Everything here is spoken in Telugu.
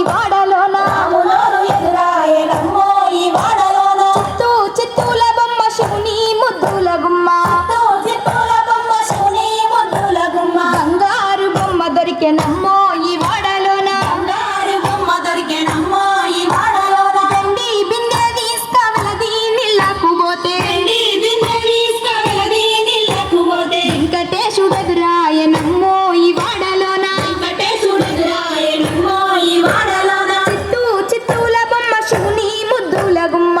ఈ వాడలోన ఎదురాయనమ్మో ఈ వాడలోన. చిత్తూ చిత్తూల బొమ్మ శివుని ముద్దుల గుమ్మ. చిత్తూ చిత్తూల బొమ్మ శివుని ముద్దుల గుమ్మ. బంగారు బొమ్మ దొరికెనమ్మో ఈ వాడలోన. బంగారు బొమ్మ దొరికేనమ్మో ఈ వాడలోన. దండి బిందె తీసుకవలది నీళ్ళకు పోతే గుమ్మ.